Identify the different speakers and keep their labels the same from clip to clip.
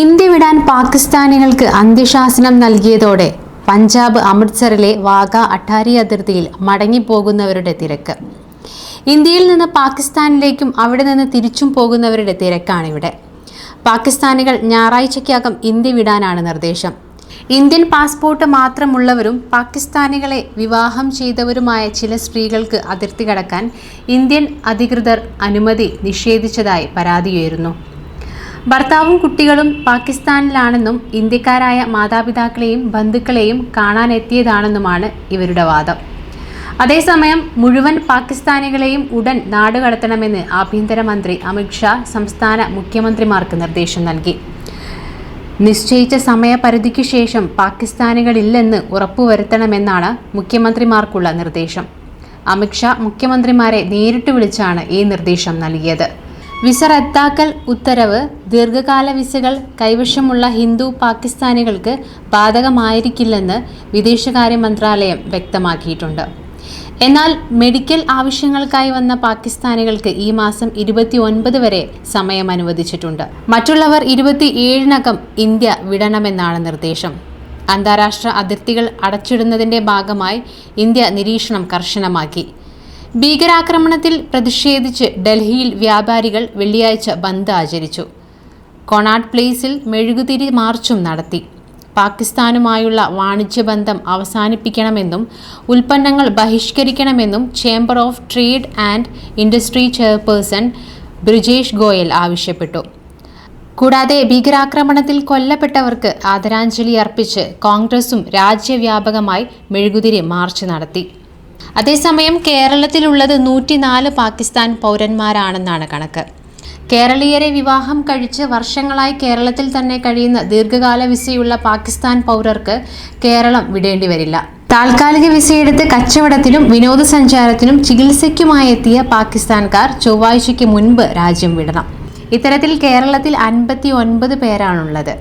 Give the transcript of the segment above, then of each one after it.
Speaker 1: India വിടാൻ പാകിസ്ഥാനികൾക്ക് അന്ത്യശാസനം നൽകിയതോടെ പഞ്ചാബ് അമൃത്സറിലെ വാഗ അട്ടാരി അതിർത്തിയിൽ മടങ്ങിപ്പോകുന്നവരുടെ തിരക്ക്. ഇന്ത്യയിൽ നിന്ന് പാകിസ്ഥാനിലേക്കും അവിടെ നിന്ന് തിരിച്ചും പോകുന്നവരുടെ തിരക്കാണിവിടെ. പാകിസ്ഥാനികൾ ഞായറാഴ്ചയ്ക്കകം ഇന്ത്യ വിടാനാണ് നിർദ്ദേശം. ഇന്ത്യൻ പാസ്പോർട്ട് മാത്രമുള്ളവരും പാകിസ്ഥാനികളെ വിവാഹം ചെയ്തവരുമായ ചില സ്ത്രീകൾക്ക് അതിർത്തി കടക്കാൻ ഇന്ത്യൻ അധികൃതർ അനുമതി നിഷേധിച്ചതായി പരാതിയുയരുന്നു. ഭർത്താവും കുട്ടികളും പാകിസ്ഥാനിലാണെന്നും ഇന്ത്യക്കാരായ മാതാപിതാക്കളെയും ബന്ധുക്കളെയും കാണാനെത്തിയതാണെന്നുമാണ് ഇവരുടെ വാദം. അതേസമയം മുഴുവൻ പാകിസ്ഥാനികളെയും ഉടൻ നാടുകടത്തണമെന്ന് ആഭ്യന്തരമന്ത്രി അമിത്ഷാ സംസ്ഥാന മുഖ്യമന്ത്രിമാർക്ക് നിർദ്ദേശം നൽകി. നിശ്ചയിച്ച സമയപരിധിക്ക് ശേഷം പാകിസ്ഥാനികളില്ലെന്ന് ഉറപ്പുവരുത്തണമെന്നാണ് മുഖ്യമന്ത്രിമാർക്കുള്ള നിർദ്ദേശം. അമിത്ഷാ മുഖ്യമന്ത്രിമാരെ നേരിട്ട് വിളിച്ചാണ് ഈ നിർദ്ദേശം നൽകിയത്. വിസ റദ്ദാക്കൽ ഉത്തരവ് ദീർഘകാല വിസകൾ കൈവശമുള്ള ഹിന്ദു പാകിസ്ഥാനികൾക്ക് ബാധകമായിരിക്കില്ലെന്ന് വിദേശകാര്യ മന്ത്രാലയം വ്യക്തമാക്കിയിട്ടുണ്ട്. എന്നാൽ മെഡിക്കൽ ആവശ്യങ്ങൾക്കായി വന്ന പാകിസ്ഥാനികൾക്ക് ഈ മാസം ഇരുപത്തി ഒൻപത് വരെ സമയം അനുവദിച്ചിട്ടുണ്ട്. മറ്റുള്ളവർ ഇരുപത്തി ഏഴിനകം ഇന്ത്യ വിടണമെന്നാണ് നിർദ്ദേശം. അന്താരാഷ്ട്ര അതിർത്തികൾ അടച്ചിടുന്നതിന്റെ ഭാഗമായി ഇന്ത്യ നിരീക്ഷണം കർശനമാക്കി. ഭീകരാക്രമണത്തിൽ പ്രതിഷേധിച്ച് ഡൽഹിയിൽ വ്യാപാരികൾ വെള്ളിയാഴ്ച ബന്ദ് ആചരിച്ചു. കൊണാട്ട് പ്ലേസിൽ മെഴുകുതിരി മാർച്ചും നടത്തി. പാകിസ്ഥാനുമായുള്ള വാണിജ്യബന്ധം അവസാനിപ്പിക്കണമെന്നും ഉൽപ്പന്നങ്ങൾ ബഹിഷ്കരിക്കണമെന്നും chamber of trade and industry chairperson Brijesh Goyal ആവശ്യപ്പെട്ടു. കൂടാതെ ഭീകരാക്രമണത്തിൽ കൊല്ലപ്പെട്ടവർക്ക് ആദരാഞ്ജലി അർപ്പിച്ച് കോൺഗ്രസും രാജ്യവ്യാപകമായി മെഴുകുതിരി മാർച്ച് നടത്തി. അതേസമയം കേരളത്തിലുള്ളത് നൂറ്റിനാല് പാകിസ്ഥാൻ പൗരന്മാരാണെന്നാണ് കണക്ക്. കേരളീയരെ വിവാഹം കഴിച്ച് വർഷങ്ങളായി കേരളത്തിൽ തന്നെ കഴിയുന്ന ദീർഘകാല വിസയുള്ള പാകിസ്ഥാൻ പൗരർക്ക് കേരളം വിടേണ്ടി വരില്ല. താൽക്കാലിക വിസയെടുത്ത് കച്ചവടത്തിനും വിനോദസഞ്ചാരത്തിനും ചികിത്സയ്ക്കുമായി എത്തിയ പാകിസ്ഥാൻകാർ ചൊവ്വാഴ്ചയ്ക്ക് മുൻപ് രാജ്യം വിടണം. ഇത്തരത്തിൽ കേരളത്തിൽ അൻപത്തി ഒൻപത് പേരാണുള്ളത്.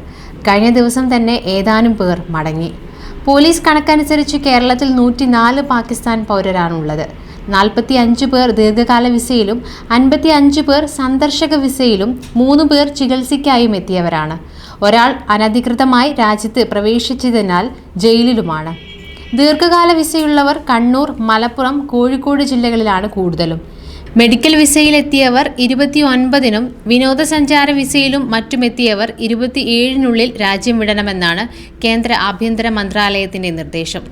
Speaker 1: കഴിഞ്ഞ ദിവസം തന്നെ ഏതാനും പേർ മടങ്ങി. പോലീസ് കണക്കനുസരിച്ച് കേരളത്തിൽ നൂറ്റിനാല് പാകിസ്ഥാൻ പൗരരാണുള്ളത്. നാൽപ്പത്തി അഞ്ച് പേർ ദീർഘകാല വിസയിലും അൻപത്തി അഞ്ച് പേർ സന്ദർശക വിസയിലും മൂന്ന് പേർ ചികിത്സയ്ക്കായും എത്തിയവരാണ്. ഒരാൾ അനധികൃതമായി രാജ്യത്ത് പ്രവേശിച്ചതിനാൽ ജയിലിലുമാണ്. ദീർഘകാല വിസയുള്ളവർ കണ്ണൂർ മലപ്പുറം കോഴിക്കോട് ജില്ലകളിലാണ് കൂടുതലും. മെഡിക്കൽ വിസയിലെത്തിയവർ ഇരുപത്തി ഒൻപതിനും വിനോദസഞ്ചാര വിസയിലും മറ്റുമെത്തിയവർ ഇരുപത്തിയേഴിനുള്ളിൽ രാജ്യം വിടണമെന്നാണ് കേന്ദ്ര ആഭ്യന്തര മന്ത്രാലയത്തിന്റെ നിർദ്ദേശം.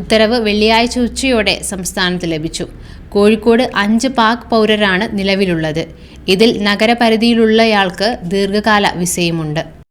Speaker 1: ഉത്തരവ് വെള്ളിയാഴ്ച ഉച്ചയോടെ സംസ്ഥാനത്ത് ലഭിച്ചു. കോഴിക്കോട് അഞ്ച് പാക് പൗരരാണ് നിലവിലുള്ളത്. ഇതിൽ നഗരപരിധിയിലുള്ളയാൾക്ക് ദീർഘകാല വിസയുമുണ്ട്.